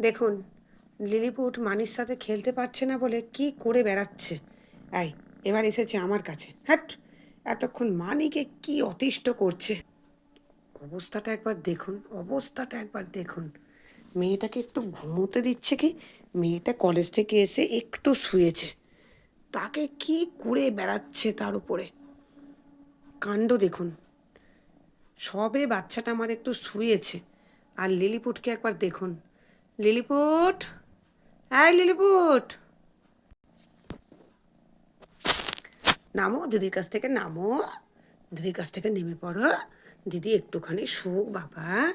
দেখুন, লিলিপুট মানির সাথে খেলতে পারছে না বলে কি করে বেড়াচ্ছে? এই, এবার এসেছে আমার কাছে। হ্যাট, এতক্ষণ মানিকে কি অতিষ্ঠ করছে? অবস্থাটা একবার দেখুন, অবস্থাটা একবার দেখুন। মেয়েটাকে একটু ঘুমোতে দিচ্ছে কি? মেয়েটা কলেজ থেকে এসে একটু শুয়েছে। তাকে কি করে বেড়াচ্ছে তার উপরে? কাণ্ড দেখুন। সবে বাচ্চাটা আমার একটু শুয়েছে। আর লিলিপুটকে একবার দেখুন। লিলিপুট। হ্যাঁ লিলিপুট। নামো, দিদির কাছ থেকে নামো। দিদির কাছ থেকে নেমে পড়ো। দিদি একটুখানি সুখ, বাবা।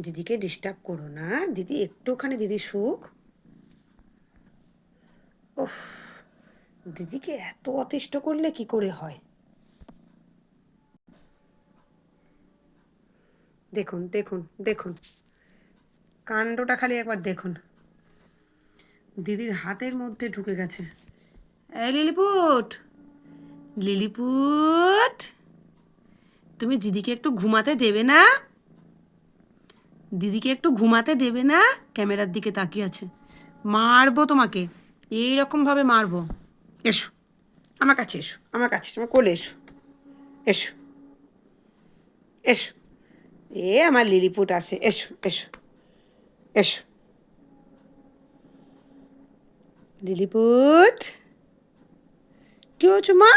দিদিকে ডিস্টার্ব করো না। দিদি একটুখানি দিদি সুখ। উফ, দিদিকে এত অতিষ্ঠ করলে কি করে হয়? দেখুন দেখুন দেখুন। কাণ্ডটা খালি একবার দেখুন। দিদির হাতের মধ্যে ঢুকে গেছে। এই লিলিপুট! লিলিপুট! তুমি দিদিকে একটু ঘুমাতে দেবে না? দিদিকে একটু ঘুমাতে দেবে না? ক্যামেরার দিকে তাকিয়ে আছে। মারবো তোমাকে। এই রকমভাবে মারবো। এসো। আমার কাছে এসো। আমার কাছে এসো, আমার কোলে এসো। এসো। এসো। এ আমার লিলিপুট আছে। এসো এসো। এসো। লিলিপুট। কি হচ্ছে মা?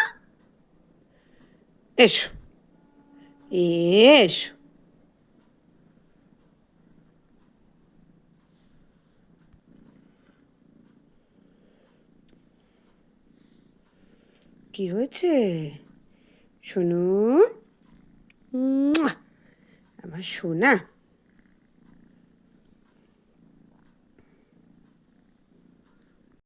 এসো। এসো। কি হয়েছে? শোনো আমার সোনা।